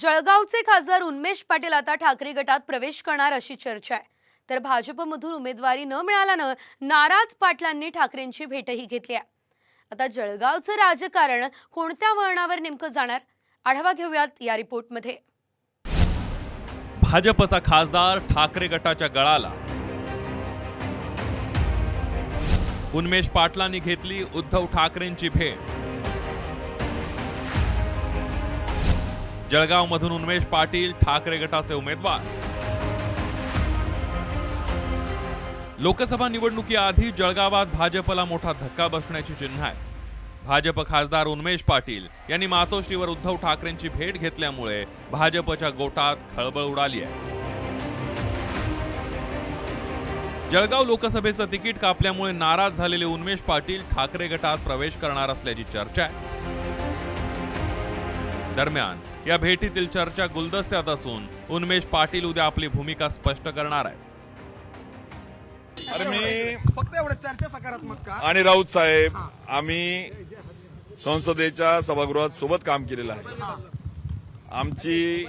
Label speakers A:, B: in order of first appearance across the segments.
A: जळगावचे खासदार उन्मेश पाटील आता ठाकरे गटात प्रवेश करणार अशी चर्चा आहे. तर भाजपमधून उमेदवारी न मिळाल्यानं नाराज पाटलांनी ठाकरेंची भेटही घेतली आहे. आता जळगावचं राजकारण कोणत्या वळणावर नेमकं जाणार? आढावा घेऊयात या रिपोर्टमध्ये.
B: भाजपचा खासदार ठाकरे गटाच्या गळाला. उन्मेश पाटलांनी घेतली उद्धव ठाकरेंची भेट. जळगावमधून उन्मेष पाटील ठाकरे गटाचे उमेदवार. लोकसभा निवडणुकीआधी जळगावात भाजपला मोठा धक्का बसण्याची चिन्ह आहे. भाजप खासदार उन्मेष पाटील यांनी मातोश्रीवर उद्धव ठाकरेंची भेट घेतल्यामुळे भाजपच्या गोटात खळबळ उडाली आहे. जळगाव लोकसभेचं तिकीट कापल्यामुळे नाराज झालेले उन्मेष पाटील ठाकरे गटात प्रवेश करणार असल्याची चर्चा आहे. दरम्यान या भेटीतील चर्चा गुलदस्त्यात असून उन्मेष पाटील उद्या आपली भूमिका स्पष्ट करणार आहे
C: अरे मी
D: फक्त एवढं चर्चा सकारात्मक का?
C: आणि राऊत साहेब आम्ही संसदेच्या सभागृहात सोबत काम केलेलं आहे. आमची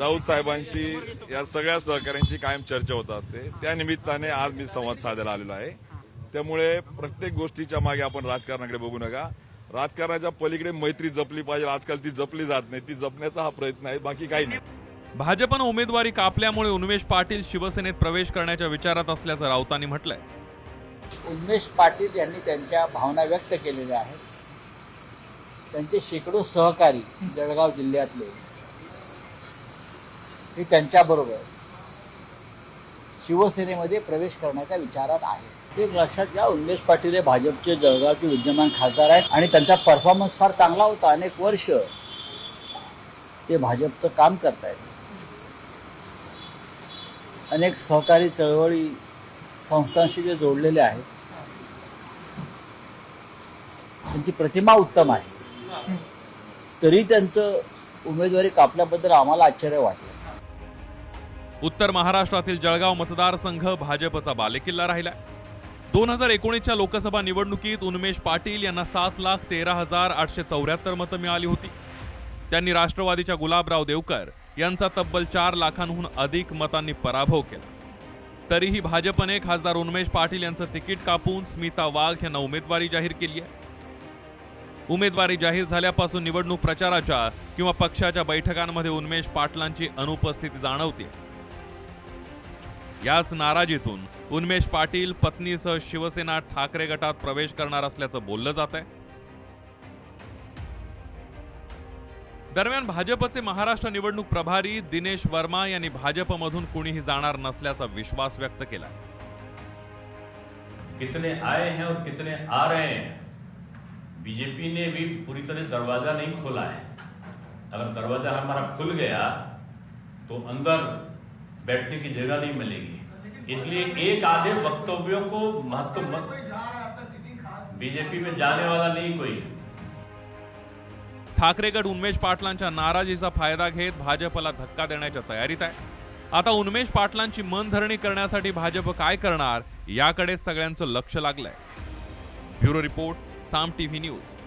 C: राऊत साहेबांशी या सगळ्या सहकाऱ्यांशी कायम चर्चा होत असते. त्या निमित्ताने आज मी संवाद साधायला आलेलो आहे. त्यामुळे प्रत्येक गोष्टीच्या मागे आपण राजकारणाकडे बघू नका. राजकारणाच्या पलीकडे मैत्री जपली पाहिजे. आजकाल ती जपली जात नाही. ती जपण्याचा हा प्रयत्न आहे. बाकी काही नाही.
B: भाजपनं उमेदवारी कापल्यामुळे उन्मेष पाटील शिवसेनेत प्रवेश करण्याच्या विचारात असल्याचं राऊतांनी म्हटलंय.
E: उन्मेष पाटील यांनी त्यांच्या भावना व्यक्त केलेल्या आहेत. त्यांचे शेकडो सहकारी जळगाव जिल्ह्यातले हे त्यांच्याबरोबर शिवसेनेमध्ये प्रवेश करण्याच्या विचारात आहे. ते लक्षात घ्या उन्मेष पाटील हे भाजपचे जळगावचे विद्यमान खासदार आहेत आणि त्यांचा परफॉर्मन्स फार चांगला होता अनेक वर्ष ते भाजपचं काम करतायत. अनेक सहकारी चळवळी संस्थांशी जे जोडलेले आहेत. त्यांची प्रतिमा उत्तम आहे. तरी त्यांचं उमेदवारी कापल्याबद्दल आम्हाला आश्चर्य वाटलं.
B: उत्तर महाराष्ट्रातील जळगाव मतदारसंघ भाजपचा बालेकिल्ला राहिला दोन हजार एकोणीसच्या लोकसभा निवडणुकीत उन्मेश पाटील यांना सात लाख तेरा हजार आठशे चौऱ्याहत्तर मतं मिळाली होती. त्यांनी राष्ट्रवादीच्या गुलाबराव देवकर यांचा तब्बल चार लाखांहून अधिक मतांनी पराभव केला. तरीही भाजपने खासदार उन्मेश पाटील यांचं तिकीट कापून स्मिता वाघ यांना उमेदवारी जाहीर केली आहे. उमेदवारी जाहीर झाल्यापासून निवडणूक प्रचाराच्या किंवा पक्षाच्या बैठकांमध्ये उन्मेश पाटलांची अनुपस्थिती जाणवते याच नाराजीतून उन्मेष पाटील पत्नीसह शिवसेना ठाकरे गटात प्रवेश करणार असल्याचं बोललं जात आहे. दरम्यान भाजपचे महाराष्ट्र निवडणूक प्रभारी दिनेश वर्मा यांनी भाजपमधून कुणीही जाणार नसल्याचा विश्वास व्यक्त केला.
F: कितने आए हैं और कितने आ रहे हैं? बीजेपी ने भी पूरी तरह दरवाजा नहीं खोला है। अगर दरवाजा हमारा खुल गया तो अंदर बैठने की जगह नहीं मिलेगी। इसलिए एक आधे वक्तव्यों को महत्त्व मत बीजेपी में जाने वाला नहीं कोई।
B: ठाकरेगड उन्मेष पाटलांच्या नाराजीचा फायदा घेत भाजपला धक्का देण्याच्या तयारीत आहे. आता उन्मेष पाटलांची मनधरणी करण्यासाठी भाजप काय करणार याकडे सगळ्यांचं लक्ष लागलंय. Bureau report Saam TV news.